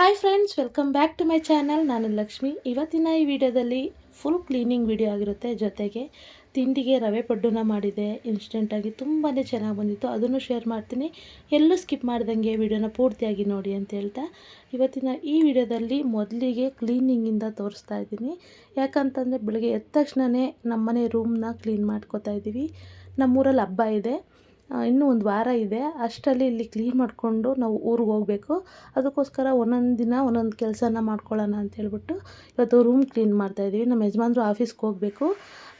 Hi friends welcome back to my channel ನಾನು ಲಕ್ಷ್ಮಿ. ಇವತ್ತಿನ ಈ ವಿಡಿಯೋದಲ್ಲಿ ಫುಲ್ ಕ್ಲೀನಿಂಗ್ ವಿಡಿಯೋ ಆಗಿರುತ್ತೆ. ಜೊತೆಗೆ ತಿಂಡಿಗೆ ರವೆ ಪಡ್ಡುನ ಮಾಡಿದೆ. ಇನ್ಸ್ಟೆಂಟಾಗಿ ತುಂಬಾ ಚೆನ್ನಾಗಿ ಬಂದಿತ್ತು. ಅದನ್ನು ಶೇರ್ ಮಾಡ್ತೀನಿ. ಎಲ್ಲೂ ಸ್ಕಿಪ್ ಮಾಡ್ದಂಗೆ ವಿಡಿಯೋನ ಪೂರ್ತಿಯಾಗಿ ನೋಡಿ ಅಂತ ಹೇಳ್ತಾ. ಇವತ್ತಿನ ಈ ವಿಡಿಯೋದಲ್ಲಿ ಮೊದಲಿಗೆ ಕ್ಲೀನಿಂಗಿಂದ ತೋರಿಸ್ತಾ ಇದ್ದೀನಿ. ಯಾಕಂತಂದರೆ ಬೆಳಗ್ಗೆ ಎದ್ದ ತಕ್ಷಣವೇ ನಮ್ಮನೆ ರೂಮ್ನ ಕ್ಲೀನ್ ಮಾಡ್ಕೋತಾ ಇದ್ದೀವಿ. ನಮ್ಮೂರಲ್ಲಿ ಹಬ್ಬ ಇದೆ. ಇನ್ನೂ ಒಂದು ವಾರ ಇದೆ. ಅಷ್ಟರಲ್ಲಿ ಇಲ್ಲಿ ಕ್ಲೀನ್ ಮಾಡಿಕೊಂಡು ನಾವು ಊರಿಗೆ ಹೋಗಬೇಕು. ಅದಕ್ಕೋಸ್ಕರ ಒಂದೊಂದು ದಿನ ಒಂದೊಂದು ಕೆಲಸನ ಮಾಡ್ಕೊಳ್ಳೋಣ ಅಂತ ಹೇಳ್ಬಿಟ್ಟು ಇವತ್ತು ರೂಮ್ ಕ್ಲೀನ್ ಮಾಡ್ತಾಯಿದ್ದೀವಿ ನಮ್ಮ ಯಜಮಾನ್ರು ಆಫೀಸ್ಗೆ ಹೋಗಬೇಕು.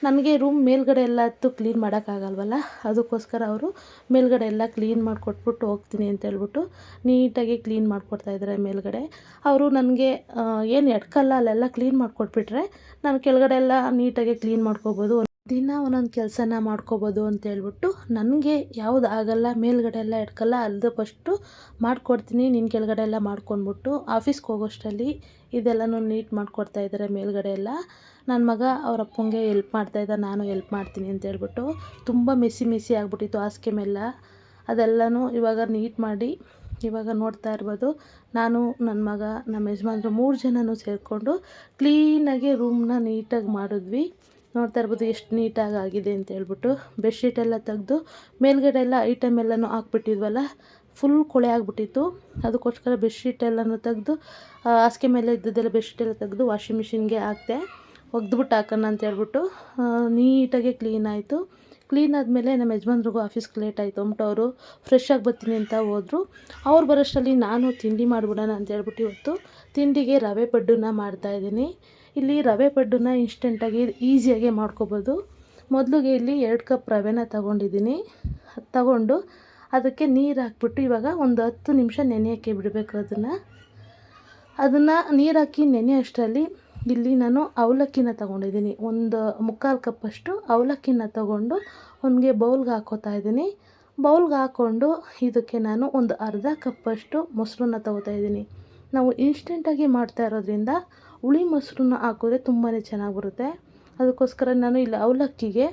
ನನಗೆ ರೂಮ್ ಮೇಲ್ಗಡೆ ಎಲ್ಲ ಹತ್ತು ಕ್ಲೀನ್ ಮಾಡೋಕ್ಕಾಗಲ್ವಲ್ಲ? ಅದಕ್ಕೋಸ್ಕರ ಅವರು ಮೇಲ್ಗಡೆ ಎಲ್ಲ ಕ್ಲೀನ್ ಮಾಡಿಕೊಟ್ಬಿಟ್ಟು ಹೋಗ್ತೀನಿ ಅಂತ ಹೇಳ್ಬಿಟ್ಟು ನೀಟಾಗಿ ಕ್ಲೀನ್ ಇದ್ದಾರೆ ಮೇಲ್ಗಡೆ. ಅವರು ನನಗೆ ಏನು ಎಡ್ಕಲ್ಲ ಅಲ್ಲೆಲ್ಲ ಕ್ಲೀನ್ ಮಾಡಿಕೊಟ್ಬಿಟ್ರೆ ನಾನು ಕೆಳಗಡೆ ಎಲ್ಲ ನೀಟಾಗಿ ಕ್ಲೀನ್ ಮಾಡ್ಕೋಬೋದು ದಿನ ಒಂದೊಂದು ಕೆಲಸನ ಮಾಡ್ಕೋಬೋದು ಅಂತ ಹೇಳ್ಬಿಟ್ಟು ನನಗೆ ಯಾವುದು ಆಗಲ್ಲ, ಮೇಲ್ಗಡೆ ಎಲ್ಲ ಎಡ್ಕಲ್ಲ ಅಲ್ಲದೆ ಫಸ್ಟು ಮಾಡಿಕೊಡ್ತೀನಿ ನಿನ್ನ ಕೆಳಗಡೆ ಎಲ್ಲ ಮಾಡ್ಕೊಂಡ್ಬಿಟ್ಟು ಆಫೀಸ್ಗೆ ಹೋಗೋಷ್ಟರಲ್ಲಿ ಇದೆಲ್ಲನೂ ನೀಟ್ ಮಾಡ್ಕೊಡ್ತಾ ಇದ್ದಾರೆ ಮೇಲ್ಗಡೆ ಎಲ್ಲ. ನನ್ನ ಮಗ ಅವ್ರ ಅಪ್ಪಂಗೆ ಎಲ್ಪ್ ಮಾಡ್ತಾಯಿದ್ದ ನಾನು ಎಲ್ಪ್ ಮಾಡ್ತೀನಿ ಅಂತ ಹೇಳ್ಬಿಟ್ಟು ತುಂಬ ಮೆಸ್ಸಿ ಮೆಸ್ಸಿ ಆಗಿಬಿಟ್ಟಿತ್ತು ಹಾಸಿಗೆ ಮೇಲೆ ಅದೆಲ್ಲನೂ ಇವಾಗ ನೀಟ್ ಮಾಡಿ ಇವಾಗ ನೋಡ್ತಾ ಇರ್ಬೋದು. ನಾನು ನನ್ನ ಮಗ ನಮ್ಮ ಯಜಮಾನ್ರು ಮೂರು ಜನನೂ ಸೇರಿಕೊಂಡು ಕ್ಲೀನಾಗಿ ರೂಮ್ನ ನೀಟಾಗಿ ಮಾಡಿದ್ವಿ. ನೋಡ್ತಾ ಇರ್ಬೋದು ಎಷ್ಟು ನೀಟಾಗಿ ಆಗಿದೆ ಅಂತ ಹೇಳ್ಬಿಟ್ಟು ಬೆಡ್ಶೀಟ್ ಎಲ್ಲ ತೆಗೆದು ಮೇಲ್ಗಡೆ ಎಲ್ಲ ಐಟಮ್ ಎಲ್ಲನೂ ಹಾಕ್ಬಿಟ್ಟಿದ್ವಲ್ಲ ಫುಲ್ ಕೊಳೆ ಆಗಿಬಿಟ್ಟಿತ್ತು. ಅದಕ್ಕೋಸ್ಕರ ಬೆಡ್ಶೀಟ್ ಎಲ್ಲನೂ ತೆಗೆದು ಹಾಸಿಗೆ ಮೇಲೆ ಇದ್ದದ್ದೆಲ್ಲ ಬೆಡ್ಶೀಟ್ ಎಲ್ಲ ತೆಗೆದು ವಾಷಿಂಗ್ ಮಿಷಿನ್ಗೆ ಹಾಕಿದೆ ಒಗೆದ್ಬಿಟ್ಟು ಹಾಕೋಣ ಅಂತ ಹೇಳ್ಬಿಟ್ಟು ನೀಟಾಗೆ ಕ್ಲೀನ್ ಆಯಿತು. ಕ್ಲೀನ್ ಆದಮೇಲೆ ನಮ್ಮ ಯಜಮಾನ್ರಿಗೂ ಆಫೀಸ್ಗೆ ಲೇಟ್ ಆಯಿತು. ಅವರು ಫ್ರೆಶ್ ಆಗಿ ಬರ್ತೀನಿ ಅಂತ ಹೋದರು. ಅವ್ರು ಬರೋಷ್ಟರಲ್ಲಿ ನಾನು ತಿಂಡಿ ಮಾಡಿಬಿಡೋಣ ಅಂತ ಹೇಳ್ಬಿಟ್ಟು ಇವತ್ತು ತಿಂಡಿಗೆ ರವೆ ಪಡ್ಡನ್ನ ಮಾಡ್ತಾಯಿದ್ದೀನಿ ಇಲ್ಲಿ ರವೆ ಪಡ್ಡನ್ನ ಇನ್ಸ್ಟೆಂಟಾಗಿ ಈಸಿಯಾಗಿ ಮಾಡ್ಕೋಬೋದು. ಮೊದಲಿಗೆ ಇಲ್ಲಿ ಎರಡು ಕಪ್ ರವೆನ ತಗೊಂಡಿದ್ದೀನಿ. ತಗೊಂಡು ಅದಕ್ಕೆ ನೀರು ಹಾಕ್ಬಿಟ್ಟು ಇವಾಗ ಒಂದು ಹತ್ತು ನಿಮಿಷ ನೆನೆಯೋಕ್ಕೆ ಬಿಡಬೇಕು ಅದನ್ನು. ಅದನ್ನು ನೀರು ಹಾಕಿ ನೆನೆಯೋಷ್ಟರಲ್ಲಿ ಇಲ್ಲಿ ನಾನು ಅವಲಕ್ಕಿನ ತಗೊಂಡಿದ್ದೀನಿ. ಒಂದು ಮುಕ್ಕಾಲು ಕಪ್ಪಷ್ಟು ಅವಲಕ್ಕಿನ ತಗೊಂಡು ಅವನಿಗೆ ಬೌಲ್ಗೆ ಹಾಕೋತಾ ಇದ್ದೀನಿ. ಬೌಲ್ಗೆ ಹಾಕ್ಕೊಂಡು ಇದಕ್ಕೆ ನಾನು ಒಂದು ಅರ್ಧ ಕಪ್ಪಷ್ಟು ಮೊಸರನ್ನ ತಗೋತಾ ಇದ್ದೀನಿ. ನಾವು ಇನ್ಸ್ಟೆಂಟಾಗಿ ಮಾಡ್ತಾ ಇರೋದ್ರಿಂದ ಹುಳಿ ಮೊಸರನ್ನ ಹಾಕಿದ್ರೆ ತುಂಬಾ ಚೆನ್ನಾಗಿ ಬರುತ್ತೆ ಅದಕ್ಕೋಸ್ಕರ ನಾನು ಇಲ್ಲಿ ಅವಲಕ್ಕಿಗೆ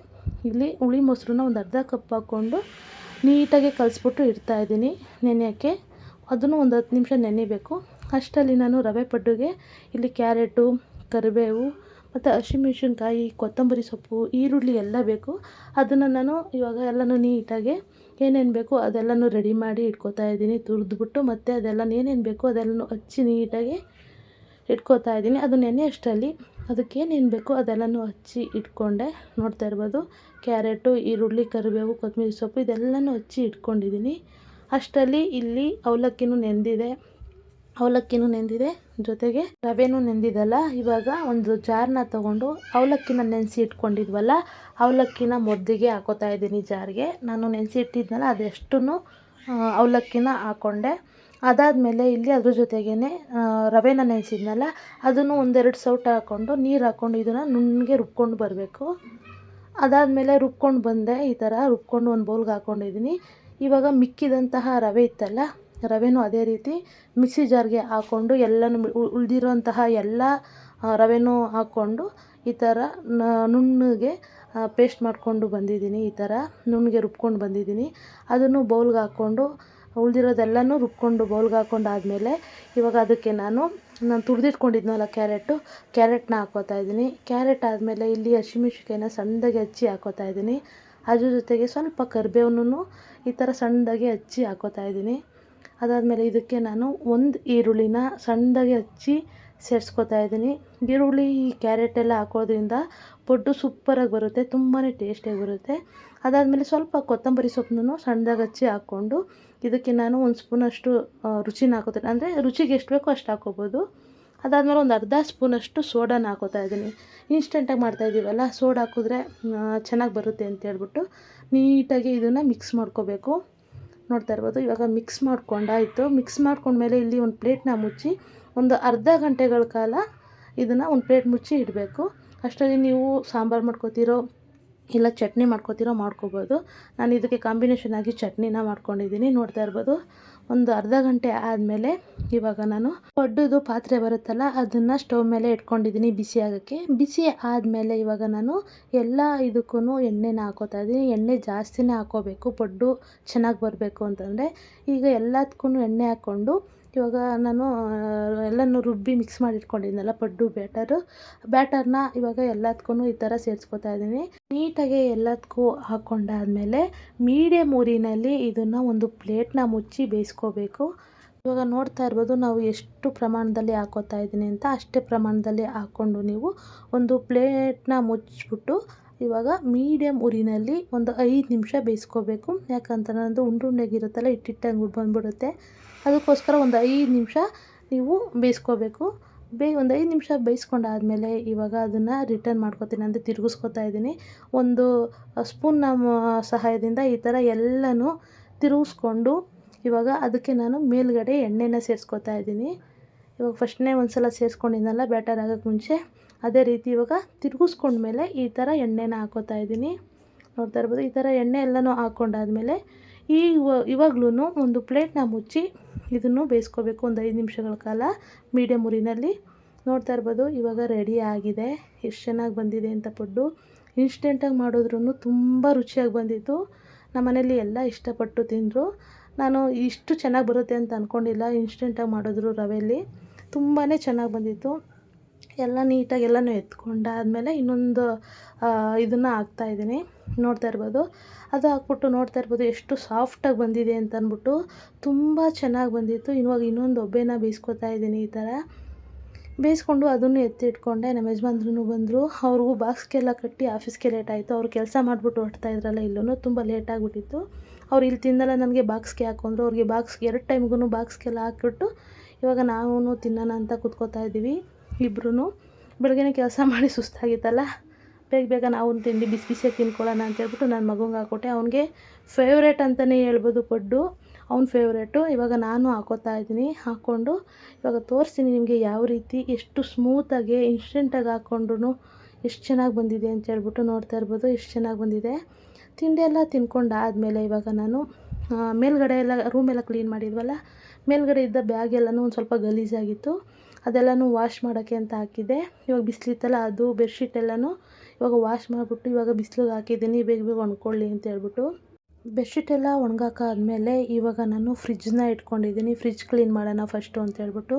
ಇಲ್ಲಿ ಹುಳಿ ಮೊಸರನ್ನ ಒಂದು ಅರ್ಧ ಕಪ್ ಹಾಕ್ಕೊಂಡು ನೀಟಾಗಿ ಕಲಿಸ್ಬಿಟ್ಟು ಇಡ್ತಾಯಿದ್ದೀನಿ ನೆನೆಯೋಕ್ಕೆ. ಅದನ್ನು ಒಂದು ಹತ್ತು ನಿಮಿಷ ನೆನೆಬೇಕು. ಅಷ್ಟರಲ್ಲಿ ನಾನು ರವೆ ಪಡ್ಡುಗೆ ಇಲ್ಲಿ ಕ್ಯಾರೆಟು, ಕರಿಬೇವು ಮತ್ತು ಹಸಿಮೆಣ್ಸಿನ್ಕಾಯಿ, ಕೊತ್ತಂಬರಿ ಸೊಪ್ಪು, ಈರುಳ್ಳಿ ಎಲ್ಲ ಬೇಕು. ಅದನ್ನು ನಾನು ಇವಾಗ ಎಲ್ಲನೂ ನೀಟಾಗಿ ಏನೇನು ಬೇಕು ಅದೆಲ್ಲನೂ ರೆಡಿ ಮಾಡಿ ಇಟ್ಕೋತಾ ಇದ್ದೀನಿ. ತುರಿದ್ಬಿಟ್ಟು ಮತ್ತು ಅದೆಲ್ಲ ಏನೇನು ಬೇಕು ಅದೆಲ್ಲನೂ ಹಚ್ಚಿ ನೀಟಾಗಿ ಇಟ್ಕೋತಾ ಇದ್ದೀನಿ. ಅದು ನೆನೆ ಅಷ್ಟರಲ್ಲಿ. ಅದಕ್ಕೇನೇನು ಬೇಕು ಅದೆಲ್ಲನೂ ಹಚ್ಚಿ ಇಟ್ಕೊಂಡೆ. ನೋಡ್ತಾ ಇರ್ಬೋದು, ಕ್ಯಾರೆಟು, ಈರುಳ್ಳಿ, ಕರಿಬೇವು, ಕೊತ್ತಂಬರಿ ಸೊಪ್ಪು ಇದೆಲ್ಲನೂ ಹಚ್ಚಿ ಇಟ್ಕೊಂಡಿದ್ದೀನಿ. ಅಷ್ಟರಲ್ಲಿ ಇಲ್ಲಿ ಅವಲಕ್ಕಿನೂ ನೆಂದಿದೆ. ಅವಲಕ್ಕಿನೂ ನೆಂದಿದೆ. ಜೊತೆಗೆ ರವೆನೂ ನೆಂದಿದಲ್ಲ. ಇವಾಗ ಒಂದು ಜಾರ್ನ ತಗೊಂಡು ಅವಲಕ್ಕಿನ ನೆನೆಸಿ ಇಟ್ಕೊಂಡಿದ್ವಲ್ಲ, ಅವಲಕ್ಕಿನ ಮೊದ್ದಿಗೆ ಹಾಕೋತಾ ಇದ್ದೀನಿ ಜಾರ್ಗೆ. ನಾನು ನೆನೆಸಿ ಇಟ್ಟಿದ್ನಲ್ಲ ಅದೆಷ್ಟು ಅವಲಕ್ಕಿನ ಹಾಕ್ಕೊಂಡೆ ಅದಾದಮೇಲೆ ಇಲ್ಲಿ ಅದ್ರ ಜೊತೆಗೇ ರವೆನ ನೆನೆಸಿದ್ನಲ್ಲ, ಅದನ್ನು ಒಂದೆರಡು ಸೌಟ್ ಹಾಕ್ಕೊಂಡು ನೀರು ಹಾಕ್ಕೊಂಡು ಇದನ್ನು ನುಣ್ಣಗೆ ರುಬ್ಕೊಂಡು ಬರಬೇಕು. ಅದಾದಮೇಲೆ ರುಬ್ಕೊಂಡು ಬಂದೆ, ಈ ಥರ ರುಬ್ಕೊಂಡು ಒಂದು ಬೌಲ್ಗೆ ಹಾಕ್ಕೊಂಡಿದ್ದೀನಿ ಇವಾಗ ಮಿಕ್ಕಿದಂತಹ ರವೆ ಇತ್ತಲ್ಲ, ರವೆನೂ ಅದೇ ರೀತಿ ಮಿಕ್ಸಿ ಜಾರ್ಗೆ ಹಾಕ್ಕೊಂಡು ಎಲ್ಲನೂ ಉಳಿದಿರೋಂತಹ ಎಲ್ಲ ರವೆನೂ ಹಾಕ್ಕೊಂಡು ಈ ಥರ ನುಣ್ಣಗೆ ಪೇಸ್ಟ್ ಮಾಡಿಕೊಂಡು ಬಂದಿದ್ದೀನಿ ಈ ಥರ ನುಣ್ಣಗೆ ರುಬ್ಕೊಂಡು ಬಂದಿದ್ದೀನಿ ಅದನ್ನು ಬೌಲ್ಗೆ ಹಾಕ್ಕೊಂಡು ಉಳಿದಿರೋದೆಲ್ಲನೂ ರುಬ್ಕೊಂಡು ಬೌಲ್ಗೆ ಹಾಕ್ಕೊಂಡು ಆದಮೇಲೆ ಇವಾಗ ಅದಕ್ಕೆ ನಾನು ನಾನು ತುರಿದಿಟ್ಕೊಂಡಿದ್ನಲ್ಲ ಕ್ಯಾರೆಟು, ಕ್ಯಾರೆಟ್ನ ಹಾಕ್ಕೋತಾ ಇದ್ದೀನಿ. ಕ್ಯಾರೆಟ್ ಆದಮೇಲೆ ಇಲ್ಲಿ ಹಸಿಮೆಣ್ಸಿನ್ಕಾಯಿನ ಸಣ್ಣದಾಗಿ ಹಚ್ಚಿ ಹಾಕ್ಕೋತಾ ಇದ್ದೀನಿ. ಅದ್ರ ಜೊತೆಗೆ ಸ್ವಲ್ಪ ಕರಿಬೇವನ್ನೂ ಈ ಥರ ಸಣ್ಣದಾಗಿ ಹಚ್ಚಿ ಹಾಕ್ಕೋತಾ ಇದ್ದೀನಿ. ಅದಾದಮೇಲೆ ಇದಕ್ಕೆ ನಾನು ಒಂದು ಈರುಳ್ಳಿನ ಸಣ್ಣದಾಗಿ ಹಚ್ಚಿ ಸೇರಿಸ್ಕೊತಾ ಇದ್ದೀನಿ. ಈರುಳ್ಳಿ ಕ್ಯಾರೆಟ್ ಎಲ್ಲ ಹಾಕೋದ್ರಿಂದ ಪಡ್ಡು ಸೂಪ್ಪರಾಗಿ ಬರುತ್ತೆ ತುಂಬಾ ಟೇಸ್ಟಿಯಾಗಿ ಬರುತ್ತೆ. ಅದಾದಮೇಲೆ ಸ್ವಲ್ಪ ಕೊತ್ತಂಬರಿ ಸೊಪ್ಪನ್ನು ಸಣ್ಣದಾಗಿ ಹಚ್ಚಿ ಹಾಕ್ಕೊಂಡು ಇದಕ್ಕೆ ನಾನು ಒಂದು ಸ್ಪೂನಷ್ಟು ರುಚಿನ ಹಾಕೋತೀನಿ. ಅಂದರೆ ರುಚಿಗೆ ಎಷ್ಟು ಬೇಕೋ ಅಷ್ಟು ಹಾಕೋಬೋದು. ಅದಾದಮೇಲೆ ಒಂದು ಅರ್ಧ ಸ್ಪೂನಷ್ಟು ಸೋಡಾನ ಹಾಕೋತಾ ಇದ್ದೀನಿ. ಇನ್ಸ್ಟೆಂಟಾಗಿ ಮಾಡ್ತಾಯಿದ್ದೀವಲ್ಲ ಸೋಡಾ ಹಾಕಿದ್ರೆ ಚೆನ್ನಾಗಿ ಬರುತ್ತೆ ಅಂತ ಹೇಳ್ಬಿಟ್ಟು ನೀಟಾಗಿ ಇದನ್ನು ಮಿಕ್ಸ್ ಮಾಡ್ಕೋಬೇಕು. ನೋಡ್ತಾ ಇರ್ಬೋದು, ಇವಾಗ ಮಿಕ್ಸ್ ಮಾಡ್ಕೊಂಡಾಯಿತು. ಮಿಕ್ಸ್ ಮಾಡ್ಕೊಂಡ್ಮೇಲೆ ಇಲ್ಲಿ ಒಂದು ಪ್ಲೇಟ್ನ ಮುಚ್ಚಿ ಒಂದು ಅರ್ಧ ಗಂಟೆಗಳ ಕಾಲ ಇದನ್ನು ಒಂದು ಪ್ಲೇಟ್ ಮುಚ್ಚಿ ಇಡಬೇಕು. ಅಷ್ಟರಲ್ಲಿ ನೀವು ಸಾಂಬಾರು ಮಾಡ್ಕೋತಿರೋ ಇಲ್ಲ ಚಟ್ನಿ ಮಾಡ್ಕೋತಿರೋ ಮಾಡ್ಕೋಬೋದು. ನಾನು ಇದಕ್ಕೆ ಕಾಂಬಿನೇಷನ್ ಆಗಿ ಚಟ್ನಿನ ಮಾಡ್ಕೊಂಡಿದ್ದೀನಿ, ನೋಡ್ತಾ ಇರ್ಬೋದು. ಒಂದು ಅರ್ಧ ಗಂಟೆ ಆದಮೇಲೆ ಇವಾಗ ನಾನು ಪಡ್ಡದು ಪಾತ್ರೆ ಬರುತ್ತಲ್ಲ, ಅದನ್ನು ಸ್ಟವ್ ಮೇಲೆ ಇಟ್ಕೊಂಡಿದ್ದೀನಿ ಬಿಸಿ ಆಗೋಕ್ಕೆ. ಬಿಸಿ ಆದಮೇಲೆ ಇವಾಗ ನಾನು ಎಲ್ಲ ಇದಕ್ಕೂ ಎಣ್ಣೆನ ಹಾಕೋತಾ ಇದ್ದೀನಿ. ಎಣ್ಣೆ ಜಾಸ್ತಿನೇ ಹಾಕೋಬೇಕು, ಪಡ್ಡು ಚೆನ್ನಾಗಿ ಬರಬೇಕು ಅಂತಂದರೆ. ಈಗ ಎಲ್ಲದಕ್ಕೂ ಎಣ್ಣೆ ಹಾಕ್ಕೊಂಡು ಇವಾಗ ನಾನು ಎಲ್ಲನೂ ರುಬ್ಬಿ ಮಿಕ್ಸ್ ಮಾಡಿ ಇಟ್ಕೊಂಡಿದ್ನಲ್ಲ ಪಡ್ಡು, ಬ್ಯಾಟರು. ಬ್ಯಾಟರ್ನ ಇವಾಗ ಎಲ್ಲದಕ್ಕೂ ಈ ಥರ ಸೇರಿಸ್ಕೊತಾ ಇದ್ದೀನಿ. ನೀಟಾಗಿ ಎಲ್ಲದಕ್ಕೂ ಹಾಕ್ಕೊಂಡಾದ್ಮೇಲೆ ಮೀಡಿಯಮ್ ಊರಿನಲ್ಲಿ ಇದನ್ನು ಒಂದು ಪ್ಲೇಟ್ನ ಮುಚ್ಚಿ ಬೇಯಿಸ್ಕೋಬೇಕು. ಇವಾಗ ನೋಡ್ತಾ ಇರ್ಬೋದು ನಾವು ಎಷ್ಟು ಪ್ರಮಾಣದಲ್ಲಿ ಹಾಕೋತಾ ಇದ್ದೀನಿ ಅಂತ. ಅಷ್ಟೇ ಪ್ರಮಾಣದಲ್ಲಿ ಹಾಕ್ಕೊಂಡು ನೀವು ಒಂದು ಪ್ಲೇಟ್ನ ಮುಚ್ಚಿಬಿಟ್ಟು ಇವಾಗ ಮೀಡಿಯಮ್ ಉರಿನಲ್ಲಿ ಒಂದು ಐದು ನಿಮಿಷ ಬೇಯಿಸ್ಕೋಬೇಕು. ಯಾಕಂತಂದ್ರೆ ಅದು ಉಂಡು ಉಂಡೆಗಿರುತ್ತಲ್ಲ ಹಿಟ್ಟಿಟ್ಟಂಗೆ ಬಂದ್ಬಿಡುತ್ತೆ. ಅದಕ್ಕೋಸ್ಕರ ಒಂದು ಐದು ನಿಮಿಷ ನೀವು ಬೇಯಿಸ್ಕೋಬೇಕು. ಬೇ ಒಂದು ಐದು ನಿಮಿಷ ಬೇಯಿಸ್ಕೊಂಡಾದಮೇಲೆ ಇವಾಗ ಅದನ್ನು ರಿಟರ್ನ್ ಮಾಡ್ಕೊತೀನಿ ಅಂದರೆ ತಿರುಗಿಸ್ಕೊತಾ ಇದ್ದೀನಿ. ಒಂದು ಸ್ಪೂನ್ನ ಸಹಾಯದಿಂದ ಈ ಥರ ಎಲ್ಲನೂ ತಿರುಗಿಸ್ಕೊಂಡು ಇವಾಗ ಅದಕ್ಕೆ ನಾನು ಮೇಲ್ಗಡೆ ಎಣ್ಣೆನ ಸೇರಿಸ್ಕೊತಾ ಇದ್ದೀನಿ. ಇವಾಗ ಫಸ್ಟ್ನೇ ಒಂದು ಸಲ ಸೇರಿಸ್ಕೊಂಡಿದ್ದಲ್ಲ ಬ್ಯಾಟರ್ ಆಗೋಕ್ಕೆ ಮುಂಚೆ, ಅದೇ ರೀತಿ ಇವಾಗ ತಿರುಗಿಸ್ಕೊಂಡ್ಮೇಲೆ ಈ ಥರ ಎಣ್ಣೆನ ಹಾಕೋತಾ ಇದ್ದೀನಿ. ನೋಡ್ತಾ ಇರ್ಬೋದು, ಈ ಥರ ಎಣ್ಣೆ ಎಲ್ಲನೂ ಹಾಕ್ಕೊಂಡಾದ್ಮೇಲೆ ಈ ಇವಾಗ್ಲೂ ಒಂದು ಪ್ಲೇಟ್ನ ಮುಚ್ಚಿ ಇದನ್ನು ಬೇಯಿಸ್ಕೋಬೇಕು. ಒಂದು ಐದು ನಿಮಿಷಗಳ ಕಾಲ ಮೀಡಿಯಮ್ ಉರಿನಲ್ಲಿ ನೋಡ್ತಾ ಇರ್ಬೋದು. ಇವಾಗ ರೆಡಿ ಆಗಿದೆ. ಎಷ್ಟು ಚೆನ್ನಾಗಿ ಬಂದಿದೆ ಅಂತ ಪಡ್ಡು. ಇನ್ಸ್ಟೆಂಟಾಗಿ ಮಾಡಿದ್ರೂ ತುಂಬ ರುಚಿಯಾಗಿ ಬಂದಿತ್ತು. ನಮ್ಮ ಮನೇಲಿ ಎಲ್ಲ ಇಷ್ಟಪಟ್ಟು ತಿಂದರು. ನಾನು ಇಷ್ಟು ಚೆನ್ನಾಗಿ ಬರುತ್ತೆ ಅಂತ ಅಂದ್ಕೊಂಡಿಲ್ಲ ಇನ್ಸ್ಟೆಂಟಾಗಿ ಮಾಡಿದ್ರು ರವೆಯಲ್ಲಿ ತುಂಬಾ ಚೆನ್ನಾಗಿ ಬಂದಿತ್ತು. ಎಲ್ಲ ನೀಟಾಗಿ ಎಲ್ಲನೂ ಎತ್ಕೊಂಡಾದಮೇಲೆ ಇನ್ನೊಂದು ಇದನ್ನು ಹಾಕ್ತಾಯಿದ್ದೀನಿ ನೋಡ್ತಾ ಇರ್ಬೋದು. ಅದು ಹಾಕ್ಬಿಟ್ಟು ನೋಡ್ತಾ ಇರ್ಬೋದು ಎಷ್ಟು ಸಾಫ್ಟಾಗಿ ಬಂದಿದೆ ಅಂತ ಅಂದ್ಬಿಟ್ಟು ತುಂಬ ಚೆನ್ನಾಗಿ ಬಂದಿತ್ತು. ಇವಾಗ ಇನ್ನೊಂದು ಒಬ್ಬೆನ ಬೇಯಿಸ್ಕೊತಾ ಇದ್ದೀನಿ ಈ ಥರ. ಬೇಯಿಸ್ಕೊಂಡು ಅದನ್ನು ಎತ್ತಿಟ್ಕೊಂಡೆ, ನಮ್ಮ ಯಜಮಾನ್ರು ಬಂದರು. ಅವ್ರಿಗೂ ಬಾಕ್ಸ್ಗೆಲ್ಲ ಕಟ್ಟಿ ಆಫೀಸ್ಗೆ ಲೇಟ್ ಆಯಿತು. ಅವ್ರು ಕೆಲಸ ಮಾಡಿಬಿಟ್ಟು ಹೊರ್ತಾ ಇದ್ರಲ್ಲ ಇಲ್ಲೂ ತುಂಬ ಲೇಟ್ ಆಗಿಬಿಟ್ಟಿತ್ತು. ಅವ್ರು ಇಲ್ಲಿ ತಿಂದಲ್ಲ ನನಗೆ ಬಾಕ್ಸ್ಗೆ ಹಾಕೊಂಡ್ರು. ಅವ್ರಿಗೆ ಬಾಕ್ಸ್ಗೆ ಎರಡು ಟೈಮ್ಗೂ ಬಾಕ್ಸ್ಗೆಲ್ಲ ಹಾಕ್ಬಿಟ್ಟು ಇವಾಗ ನಾವು ತಿನ್ನೋಣ ಅಂತ ಕುತ್ಕೋತಾ ಇದ್ದೀವಿ ಇಬ್ಬರೂ ಬೆಳಗ್ಗೆನೇ ಕೆಲಸ ಮಾಡಿ ಸುಸ್ತಾಗಿತ್ತಲ್ಲ? ಬೇಗ ಬೇಗ ನಾವು ತಿಂಡಿ ಬಿಸಿ ಬಿಸಿಯಾಗಿ ತಿನ್ಕೊಳ್ಳೋಣ ಅಂತೇಳ್ಬಿಟ್ಟು ನನ್ನ ಮಗಂಗೆ ಹಾಕ್ಕೊಟ್ಟೆ. ಅವನಿಗೆ ಫೇವ್ರೇಟ್ ಅಂತಲೇ ಹೇಳ್ಬೋದು ಪಡ್ಡು ಅವ್ನ ಫೇವ್ರೇಟು ಇವಾಗ ನಾನು ಹಾಕೋತಾ ಇದ್ದೀನಿ. ಹಾಕ್ಕೊಂಡು ಇವಾಗ ತೋರಿಸ್ತೀನಿ ನಿಮಗೆ ಯಾವ ರೀತಿ ಎಷ್ಟು ಸ್ಮೂತಾಗಿ ಇನ್ಸ್ಟೆಂಟಾಗಿ ಹಾಕ್ಕೊಂಡ್ರು ಎಷ್ಟು ಚೆನ್ನಾಗಿ ಬಂದಿದೆ ಅಂತ ಹೇಳ್ಬಿಟ್ಟು ನೋಡ್ತಾ ಇರ್ಬೋದು. ಎಷ್ಟು ಚೆನ್ನಾಗಿ ಬಂದಿದೆ. ತಿಂಡಿ ಎಲ್ಲ ತಿನ್ಕೊಂಡಾದಮೇಲೆ ಇವಾಗ ನಾನು ಮೇಲ್ಗಡೆ ಎಲ್ಲ ರೂಮೆಲ್ಲ ಕ್ಲೀನ್ ಮಾಡಿದ್ವಲ್ಲ, ಮೇಲ್ಗಡೆ ಇದ್ದ ಬ್ಯಾಗ್ ಎಲ್ಲನೂ ಒಂದು ಸ್ವಲ್ಪ ಗಲೀಜಾಗಿತ್ತು. ಅದೆಲ್ಲನೂ ವಾಶ್ ಮಾಡೋಕ್ಕೆ ಅಂತ ಹಾಕಿದ್ದೆ. ಇವಾಗ ಬಿಸಿಲಿತ್ತಲ್ಲ, ಅದು ಬೆಡ್ಶೀಟ್ ಎಲ್ಲನೂ ಇವಾಗ ವಾಶ್ ಮಾಡಿಬಿಟ್ಟು ಇವಾಗ ಬಿಸಿಲಿಗೆ ಹಾಕಿದ್ದೀನಿ, ಬೇಗ ಬೇಗ ಒಣ್ಕೊಳ್ಳಿ ಅಂತ ಹೇಳ್ಬಿಟ್ಟು ಬೆಡ್ಶೀಟ್ ಎಲ್ಲ ಒಣಗಾಕಾದ್ಮೇಲೆ ಇವಾಗ ನಾನು ಫ್ರಿಜ್ನ ಇಟ್ಕೊಂಡಿದ್ದೀನಿ. ಫ್ರಿಜ್ ಕ್ಲೀನ್ ಮಾಡೋಣ ಫಸ್ಟು ಅಂತ ಹೇಳ್ಬಿಟ್ಟು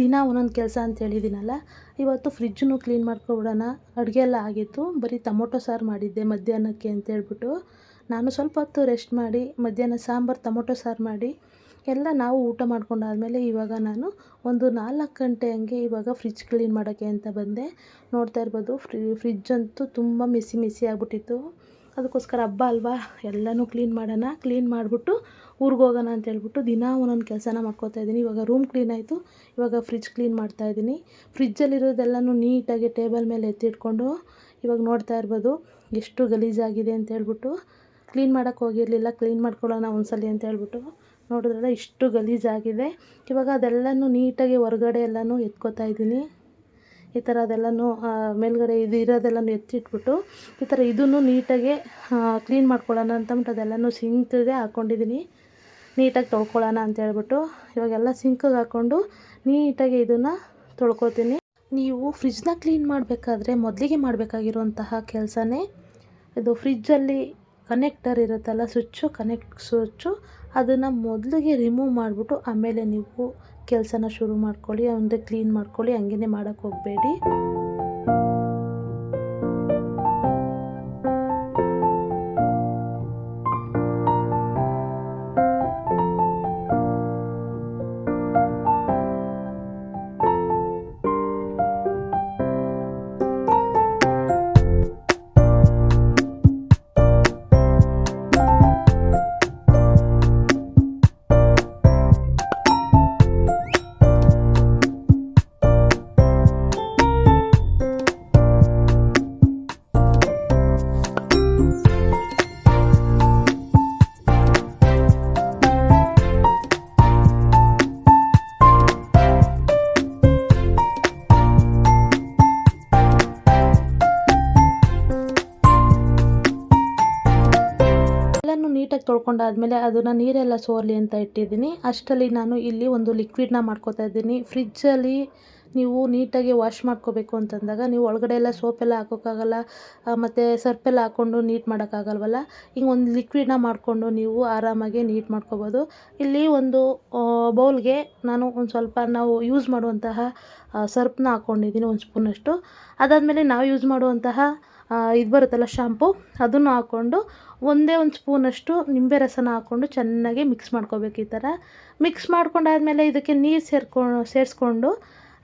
ದಿನ ಒಂದೊಂದು ಕೆಲಸ ಅಂತ ಹೇಳಿದ್ದೀನಲ್ಲ, ಇವತ್ತು ಫ್ರಿಜ್ಜನ್ನು ಕ್ಲೀನ್ ಮಾಡ್ಕೊಬಿಡೋಣ. ಅಡುಗೆ ಎಲ್ಲ ಆಗಿತ್ತು, ಬರೀ ಟೊಮೊಟೊ ಸಾರು ಮಾಡಿದ್ದೆ ಮಧ್ಯಾಹ್ನಕ್ಕೆ ಅಂತ ಹೇಳ್ಬಿಟ್ಟು. ನಾನು ಸ್ವಲ್ಪ ಹೊತ್ತು ರೆಸ್ಟ್ ಮಾಡಿ ಮಧ್ಯಾಹ್ನ ಸಾಂಬಾರು, ಟೊಮೊಟೊ ಸಾರು ಮಾಡಿ ಎಲ್ಲ ನಾವು ಊಟ ಮಾಡ್ಕೊಂಡಾದ್ಮೇಲೆ ಇವಾಗ ನಾನು ಒಂದು ನಾಲ್ಕು ಗಂಟೆ ಹಂಗೆ ಇವಾಗ ಫ್ರಿಜ್ ಕ್ಲೀನ್ ಮಾಡೋಕ್ಕೆ ಅಂತ ಬಂದೆ. ನೋಡ್ತಾ ಇರ್ಬೋದು, ಫ್ರಿ ಫ್ರಿಜ್ ಅಂತೂ ತುಂಬ ಮಿಸಿ ಮಿಸಿ ಆಗಿಬಿಟ್ಟಿತ್ತು. ಅದಕ್ಕೋಸ್ಕರ ಹಬ್ಬ ಅಲ್ವಾ, ಎಲ್ಲನೂ ಕ್ಲೀನ್ ಮಾಡೋಣ ಕ್ಲೀನ್ ಮಾಡಿಬಿಟ್ಟು ಊರಿಗೆ ಹೋಗೋಣ ಅಂತ ಹೇಳ್ಬಿಟ್ಟು ದಿನ ಒಂದೊಂದು ಕೆಲಸನ ಮಾಡ್ಕೋತಾ ಇದ್ದೀನಿ. ಇವಾಗ ರೂಮ್ ಕ್ಲೀನ್ ಆಯಿತು, ಇವಾಗ ಫ್ರಿಜ್ ಕ್ಲೀನ್ ಮಾಡ್ತಾ ಇದ್ದೀನಿ. ಫ್ರಿಜ್ಜಲ್ಲಿರೋದೆಲ್ಲನೂ ನೀಟಾಗಿ ಟೇಬಲ್ ಮೇಲೆ ಎತ್ತಿಟ್ಕೊಂಡು ಇವಾಗ ನೋಡ್ತಾ ಇರ್ಬೋದು, ಎಷ್ಟು ಗಲೀಜಾಗಿದೆ ಅಂತ ಹೇಳ್ಬಿಟ್ಟು ಕ್ಲೀನ್ ಮಾಡೋಕ್ಕೆ ಹೋಗಿರಲಿಲ್ಲ ಕ್ಲೀನ್ ಮಾಡ್ಕೊಳ್ಳೋಣ ಒಂದ್ಸಲಿ ಅಂತ ಹೇಳ್ಬಿಟ್ಟು ನೋಡಿದ್ರಲ್ಲ ಇಷ್ಟು ಗಲೀಜಾಗಿದೆ. ಇವಾಗ ಅದೆಲ್ಲನೂ ನೀಟಾಗಿ ಹೊರಗಡೆ ಎಲ್ಲನೂ ಎತ್ಕೋತಾ ಇದ್ದೀನಿ. ಈ ಥರ ಅದೆಲ್ಲನೂ ಮೇಲ್ಗಡೆ ಇದು ಇರೋದೆಲ್ಲನೂ ಎತ್ತಿಟ್ಬಿಟ್ಟು ಈ ಥರ ಇದನ್ನು ನೀಟಾಗಿ ಕ್ಲೀನ್ ಮಾಡ್ಕೊಳ್ಳೋಣ ಅಂತಂದ್ಬಿಟ್ಟು ಅದೆಲ್ಲನೂ ಸಿಂಕ್ಗೆ ಹಾಕ್ಕೊಂಡಿದ್ದೀನಿ ನೀಟಾಗಿ ತೊಳ್ಕೊಳ್ಳೋಣ ಅಂತ ಹೇಳ್ಬಿಟ್ಟು ಇವಾಗೆಲ್ಲ ಸಿಂಕಿಗೆ ಹಾಕ್ಕೊಂಡು ನೀಟಾಗಿ ಇದನ್ನು ತೊಳ್ಕೊತೀನಿ. ನೀವು ಫ್ರಿಜ್ನ ಕ್ಲೀನ್ ಮಾಡಬೇಕಾದ್ರೆ ಮೊದಲಿಗೆ ಮಾಡಬೇಕಾಗಿರುವಂತಹ ಕೆಲಸನೇ, ಇದು ಫ್ರಿಜ್ಜಲ್ಲಿ ಕನೆಕ್ಟರ್ ಇರುತ್ತಲ್ಲ, ಸ್ವಿಚ್ಚು ಕನೆಕ್ಟ್ ಸ್ವಿಚ್ಚು ಅದನ್ನು ಮೊದಲಿಗೆ ರಿಮೂವ್ ಮಾಡಿಬಿಟ್ಟು ಆಮೇಲೆ ನೀವು ಕೆಲಸನ ಶುರು ಮಾಡ್ಕೊಳ್ಳಿ ಅಂದರೆ ಕ್ಲೀನ್ ಮಾಡ್ಕೊಳ್ಳಿ ಹಂಗೇ ಮಾಡೋಕ್ಕೆ ಹೋಗಬೇಡಿ. ನೀಟಾಗಿ ತೊಳ್ಕೊಂಡಾದ್ಮೇಲೆ ಅದನ್ನು ನೀರೆಲ್ಲ ಸೋರಲಿ ಅಂತ ಇಟ್ಟಿದ್ದೀನಿ. ಅಷ್ಟರಲ್ಲಿ ನಾನು ಇಲ್ಲಿ ಒಂದು ಲಿಕ್ವಿಡ್ನ ಮಾಡ್ಕೋತಾ ಇದ್ದೀನಿ. ಫ್ರಿಜ್ಜಲ್ಲಿ ನೀವು ನೀಟಾಗಿ ವಾಶ್ ಮಾಡ್ಕೋಬೇಕು ಅಂತಂದಾಗ ನೀವು ಒಳಗಡೆ ಎಲ್ಲ ಸೋಪೆಲ್ಲ ಹಾಕೋಕ್ಕಾಗಲ್ಲ ಮತ್ತು ಸರ್ಪೆಲ್ಲ ಹಾಕ್ಕೊಂಡು ನೀಟ್ ಮಾಡೋಕ್ಕಾಗಲ್ವಲ್ಲ? ಹಿಂಗೆ ಒಂದು ಲಿಕ್ವಿಡ್ನ ಮಾಡಿಕೊಂಡು ನೀವು ಆರಾಮಾಗಿ ನೀಟ್ ಮಾಡ್ಕೋಬೋದು. ಇಲ್ಲಿ ಒಂದು ಬೌಲ್ಗೆ ನಾನು ಒಂದು ಸ್ವಲ್ಪ ನಾವು ಯೂಸ್ ಮಾಡುವಂತಹ ಸರ್ಪ್ನ ಹಾಕ್ಕೊಂಡಿದ್ದೀನಿ ಒಂದು ಸ್ಪೂನಷ್ಟು ಅದಾದಮೇಲೆ ನಾವು ಯೂಸ್ ಮಾಡುವಂತಹ ಇದು ಬರುತ್ತಲ್ಲ ಶಾಂಪು ಅದನ್ನು ಹಾಕ್ಕೊಂಡು ಒಂದೇ ಒಂದು ಸ್ಪೂನಷ್ಟು ನಿಂಬೆ ರಸನ ಹಾಕ್ಕೊಂಡು ಚೆನ್ನಾಗಿ ಮಿಕ್ಸ್ ಮಾಡ್ಕೋಬೇಕು ಈ ಥರ ಮಿಕ್ಸ್ ಮಾಡ್ಕೊಂಡಾದಮೇಲೆ ಇದಕ್ಕೆ ನೀರು ಸೇರ್ಕೊಂಡು ಸೇರಿಸ್ಕೊಂಡು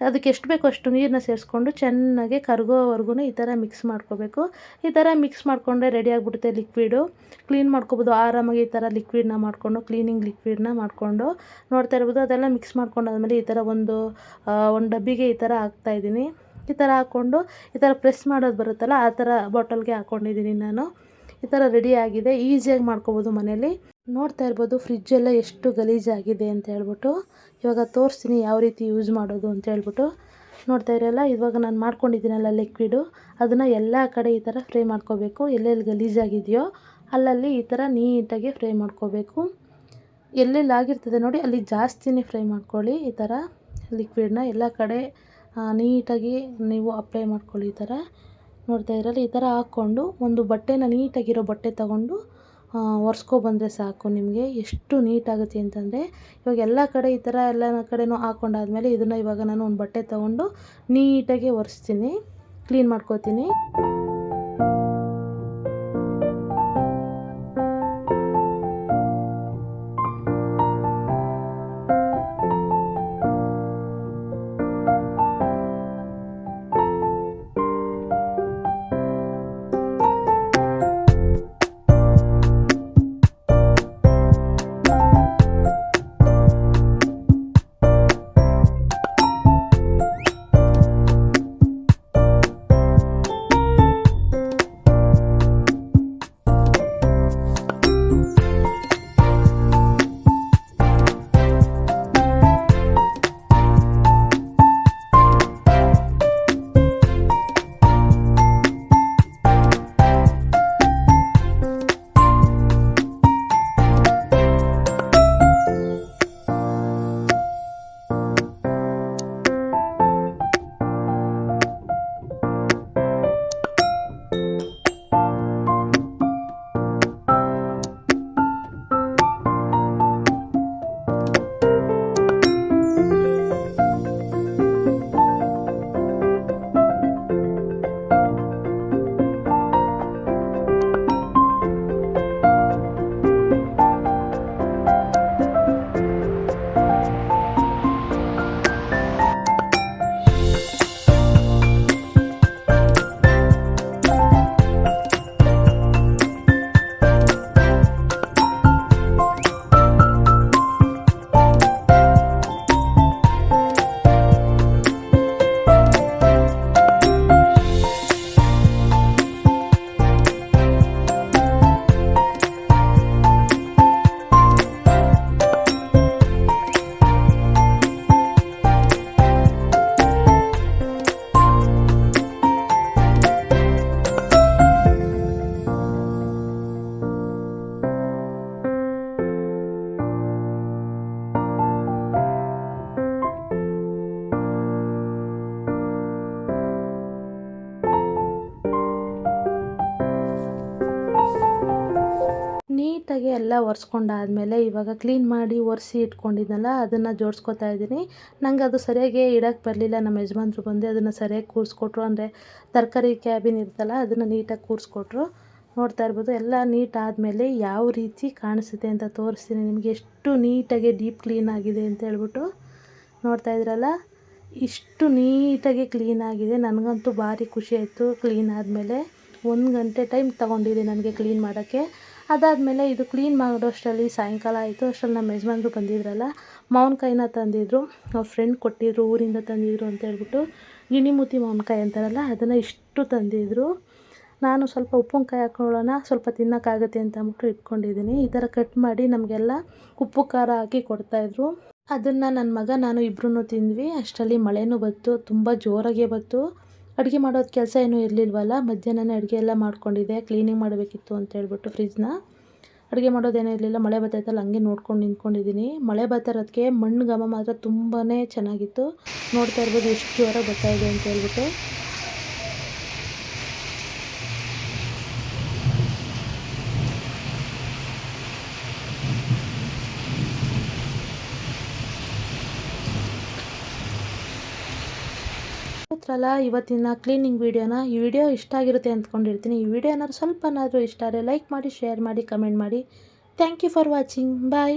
ಅದಕ್ಕೆ ಎಷ್ಟು ಬೇಕೋ ಅಷ್ಟು ನೀರನ್ನ ಸೇರಿಸ್ಕೊಂಡು ಚೆನ್ನಾಗಿ ಕರಗೋವರೆಗೂ ಈ ಥರ ಮಿಕ್ಸ್ ಮಾಡ್ಕೋಬೇಕು. ಈ ಥರ ಮಿಕ್ಸ್ ಮಾಡಿಕೊಂಡ್ರೆ ರೆಡಿ ಆಗಿಬಿಡುತ್ತೆ ಲಿಕ್ವಿಡು ಕ್ಲೀನ್ ಮಾಡ್ಕೋಬೋದು. ಆರಾಮಾಗಿ ಈ ಥರ ಲಿಕ್ವಿಡ್ನ ಮಾಡಿಕೊಂಡು ಕ್ಲೀನಿಂಗ್ ಲಿಕ್ವಿಡ್ನ ಮಾಡಿಕೊಂಡು ನೋಡ್ತಾ ಇರ್ಬೋದು. ಅದೆಲ್ಲ ಮಿಕ್ಸ್ ಮಾಡ್ಕೊಂಡಾದ್ಮೇಲೆ ಈ ಥರ ಒಂದು ಒಂದು ಡಬ್ಬಿಗೆ ಈ ಥರ ಹಾಕ್ತಾಯಿದ್ದೀನಿ ಈ ಥರ ಹಾಕ್ಕೊಂಡು ಈ ಥರ ಪ್ರೆಸ್ ಮಾಡೋದು ಬರುತ್ತಲ್ಲ, ಆ ಥರ ಬಾಟಲ್ಗೆ ಹಾಕ್ಕೊಂಡಿದ್ದೀನಿ ನಾನು. ಈ ಥರ ರೆಡಿ ಆಗಿದೆ. ಈಸಿಯಾಗಿ ಮಾಡ್ಕೋಬೋದು ಮನೇಲಿ ನೋಡ್ತಾ ಇರ್ಬೋದು ಫ್ರಿಜ್ಜೆಲ್ಲ ಎಷ್ಟು ಗಲೀಜಾಗಿದೆ ಅಂತ ಹೇಳ್ಬಿಟ್ಟು. ಇವಾಗ ತೋರಿಸ್ತೀನಿ ಯಾವ ರೀತಿ ಯೂಸ್ ಮಾಡೋದು ಅಂತ ಹೇಳ್ಬಿಟ್ಟು. ನೋಡ್ತಾ ಇರಲ್ಲ, ಇವಾಗ ನಾನು ಮಾಡ್ಕೊಂಡಿದ್ದೀನಲ್ಲ ಲಿಕ್ವಿಡು. ಅದನ್ನು ಎಲ್ಲ ಕಡೆ ಈ ಥರ ಫ್ರೈ ಮಾಡ್ಕೋಬೇಕು. ಎಲ್ಲೆಲ್ಲಿ ಗಲೀಜಾಗಿದೆಯೋ ಅಲ್ಲಲ್ಲಿ ಈ ಥರ ನೀಟಾಗಿ ಫ್ರೈ ಮಾಡ್ಕೋಬೇಕು. ಎಲ್ಲೆಲ್ಲಿ ಆಗಿರ್ತದೆ ನೋಡಿ, ಅಲ್ಲಿ ಜಾಸ್ತಿನೇ ಫ್ರೈ ಮಾಡ್ಕೊಳ್ಳಿ. ಈ ಥರ ಲಿಕ್ವಿಡ್ನ ಎಲ್ಲ ಕಡೆ ನೀಟಾಗಿ ನೀವು ಅಪ್ಲೈ ಮಾಡ್ಕೊಳ್ಳಿ ಈ ಥರ ನೋಡ್ತಾ ಇರಲ್ಲ, ಈ ಥರ ಹಾಕ್ಕೊಂಡು ಒಂದು ಬಟ್ಟೆನ ನೀಟಾಗಿರೋ ಬಟ್ಟೆ ತಗೊಂಡು ಒರೆಸ್ಕೊಬಂದರೆ ಸಾಕು ನಿಮಗೆ. ಎಷ್ಟು ನೀಟಾಗುತ್ತೆ ಅಂತಂದರೆ, ಇವಾಗ ಎಲ್ಲ ಕಡೆ ಈ ಥರ ಎಲ್ಲ ಕಡೆನೂ ಹಾಕ್ಕೊಂಡಾದ್ಮೇಲೆ ಇದನ್ನು ಇವಾಗ ನಾನು ಒಂದು ಬಟ್ಟೆ ತೊಗೊಂಡು ನೀಟಾಗಿ ಒರೆಸ್ತೀನಿ. ಕ್ಲೀನ್ ಮಾಡ್ಕೋತೀನಿ. ಒರೆಸ್ಕೊಂಡಾದ್ಮೇಲೆ ಇವಾಗ ಕ್ಲೀನ್ ಮಾಡಿ ಒರೆಸಿ ಇಟ್ಕೊಂಡಿದ್ನಲ್ಲ, ಅದನ್ನು ಜೋಡಿಸ್ಕೊತಾ ಇದ್ದೀನಿ. ನಂಗೆ ಅದು ಸರಿಯಾಗಿ ಇಡೋಕ್ಕೆ ಬರಲಿಲ್ಲ. ನಮ್ಮ ಯಜಮಾನ್ರು ಬಂದು ಅದನ್ನು ಸರಿಯಾಗಿ ಕೂರಿಸ್ಕೊಟ್ರು. ಅಂದರೆ ತರಕಾರಿ ಕ್ಯಾಬಿನ್ ಇರುತ್ತಲ್ಲ, ಅದನ್ನು ನೀಟಾಗಿ ಕೂರಿಸ್ಕೊಟ್ರು. ನೋಡ್ತಾ ಇರ್ಬೋದು, ಎಲ್ಲ ನೀಟ್ ಆದಮೇಲೆ ಯಾವ ರೀತಿ ಕಾಣಿಸುತ್ತೆ ಅಂತ ತೋರಿಸ್ತೀನಿ ನಿಮಗೆ. ಎಷ್ಟು ನೀಟಾಗಿ ಡೀಪ್ ಕ್ಲೀನ್ ಆಗಿದೆ ಅಂತ ಹೇಳ್ಬಿಟ್ಟು ನೋಡ್ತಾ ಇದ್ರಲ್ಲ? ಇಷ್ಟು ನೀಟಾಗಿ ಕ್ಲೀನ್ ಆಗಿದೆ. ನನಗಂತೂ ಭಾರಿ ಖುಷಿ ಆಯಿತು ಕ್ಲೀನ್ ಆದಮೇಲೆ. ಒಂದು ಗಂಟೆ ಟೈಮ್ ತೊಗೊಂಡಿದೆ ನನಗೆ ಕ್ಲೀನ್ ಮಾಡೋಕ್ಕೆ. ಅದಾದಮೇಲೆ ಇದು ಕ್ಲೀನ್ ಮಾಡೋಷ್ಟರಲ್ಲಿ ಸಾಯಂಕಾಲ ಆಯಿತು, ಅಷ್ಟರಲ್ಲಿ ನಮ್ಮ ಯಜಮಾನ್ರು ಬಂದಿದ್ರಲ್ಲ ಮಾವಿನ್ಕಾಯಿನ ತಂದಿದ್ದರು ಅವ್ರ ಫ್ರೆಂಡ್ ಕೊಟ್ಟಿದ್ರು, ಊರಿಂದ ತಂದಿದ್ರು ಅಂತ ಹೇಳ್ಬಿಟ್ಟು ಗಿಣಿಮೂತಿ ಮಾವಿನ್ಕಾಯಿ ಅಂತಾರಲ್ಲ, ಅದನ್ನು ಇಷ್ಟು ತಂದಿದ್ದರು ನಾನು ಸ್ವಲ್ಪ ಉಪ್ಪಿನಕಾಯಿ ಹಾಕೊಳ್ಳೋಣ, ಸ್ವಲ್ಪ ತಿನ್ನೋಕ್ಕಾಗುತ್ತೆ ಅಂತ ಅಂದ್ಬಿಟ್ಟು ಇಟ್ಕೊಂಡಿದ್ದೀನಿ. ಈ ಥರ ಕಟ್ ಮಾಡಿ ನಮಗೆಲ್ಲ ಉಪ್ಪು, ಖಾರ ಹಾಕಿ ಕೊಡ್ತಾಯಿದ್ರು ಅದನ್ನು ನನ್ನ ಮಗ, ನಾನು ಇಬ್ಬರೂ ತಿಂದ್ವಿ. ಅಷ್ಟರಲ್ಲಿ ಮಳೆನೂ ಬಂತು, ತುಂಬ ಜೋರಾಗೆ ಬಂತು. ಅಡುಗೆ ಮಾಡೋದು ಕೆಲಸ ಏನೂ ಇರಲಿಲ್ವಲ್ಲ, ಮಧ್ಯಾಹ್ನನೇ ಅಡುಗೆ ಎಲ್ಲ ಮಾಡ್ಕೊಂಡಿದ್ದೆ ಕ್ಲೀನಿಂಗ್ ಮಾಡಬೇಕಿತ್ತು ಅಂತ ಹೇಳ್ಬಿಟ್ಟು ಫ್ರಿಜ್ನ ಅಡುಗೆ ಮಾಡೋದೇನೂ ಇರಲಿಲ್ಲ, ಮಳೆ ಬರ್ತಾಯಿತ್ತಲ್ಲ ಹಂಗೆ ನೋಡ್ಕೊಂಡು ನಿಂತ್ಕೊಂಡಿದ್ದೀನಿ ಮಳೆ ಬರ್ತಾ ಮಣ್ಣು ಘಮ ಮಾತ್ರ ತುಂಬಾ ಚೆನ್ನಾಗಿತ್ತು. ನೋಡ್ತಾ ಇರ್ಬೋದು ಎಷ್ಟು ಜೋರಾಗಿ ಬರ್ತಾಯಿದೆ ಅಂತ ಹೇಳ್ಬಿಟ್ಟು. ಗೊತ್ತಲ್ಲ ಇವತ್ತಿನ ಕ್ಲೀನಿಂಗ್ ವೀಡಿಯೋನ ಈ ವಿಡಿಯೋ ಇಷ್ಟ ಆಗಿರುತ್ತೆ ಅಂದ್ಕೊಂಡಿರ್ತೀನಿ. ಈ ವಿಡಿಯೋ ಏನಾದ್ರು ಸ್ವಲ್ಪನಾದರೂ ಇಷ್ಟ ಆದರೆ ಲೈಕ್ ಮಾಡಿ ಶೇರ್ ಮಾಡಿ ಕಮೆಂಟ್ ಮಾಡಿ. Thank you for watching bye